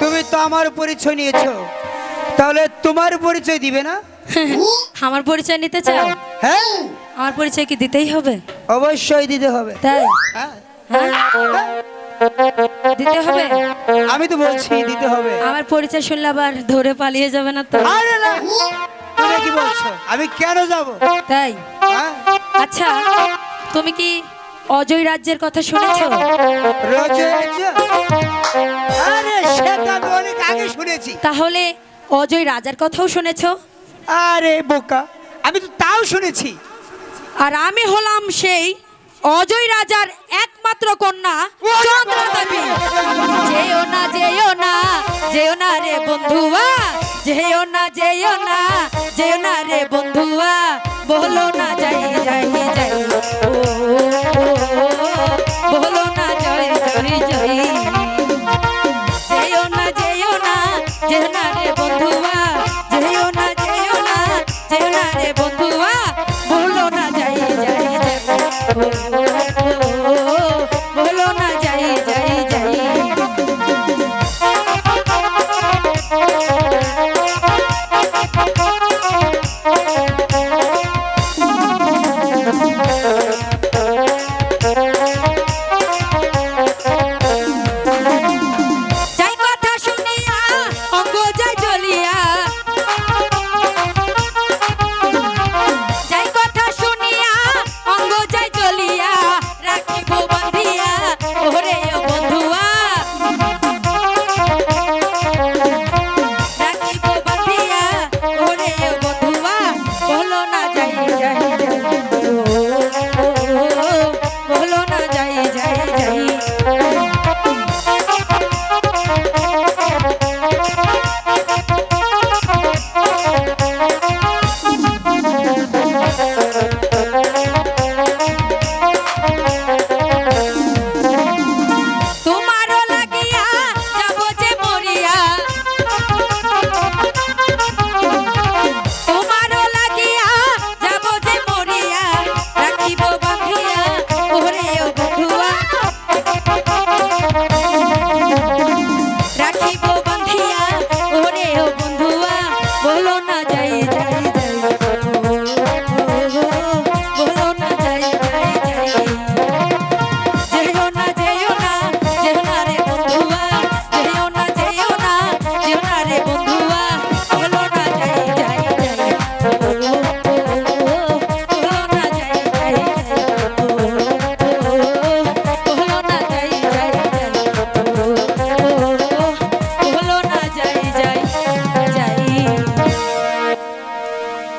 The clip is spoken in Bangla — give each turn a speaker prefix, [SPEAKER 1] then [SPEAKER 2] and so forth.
[SPEAKER 1] তুমি তো আমার পরিচয় নিয়েছো। তাহলে তোমার পরিচয় দিবে না?
[SPEAKER 2] আমার পরিচয় নিতে চাও?
[SPEAKER 1] হ্যাঁ।
[SPEAKER 2] আমার পরিচয় কি দিতেই হবে?
[SPEAKER 1] অবশ্যই দিতে হবে।
[SPEAKER 2] তাই?
[SPEAKER 1] হ্যাঁ।
[SPEAKER 2] হ্যাঁ। দিতে হবে?
[SPEAKER 1] আমি তো বলছি দিতে হবে।
[SPEAKER 2] আমার পরিচয় শুনলে আবার ধরে পালিয়ে যাবে না তো।
[SPEAKER 1] আরে না। তুমি কি বলছো? আমি কেন যাব?
[SPEAKER 2] তাই?
[SPEAKER 1] হ্যাঁ।
[SPEAKER 2] আচ্ছা তুমি কি অজয় রাজ্যের কথা শুনেছো?
[SPEAKER 1] রোজ রোজ? আরে সেটা আমি অনেক আগে শুনেছি।
[SPEAKER 2] তাহলে অজয় রাজার কথাও শুনেছো?
[SPEAKER 1] আরে বোকা। আমি তো তাও শুনেছি।
[SPEAKER 2] আর আমি হলাম সেই অজয় রাজার একমাত্র কন্যা চন্দ্রদেবী। যেও না যেও না যেও না রে বন্ধুয়া। যেও না যেও না যেও না রে বন্ধুয়া যেও না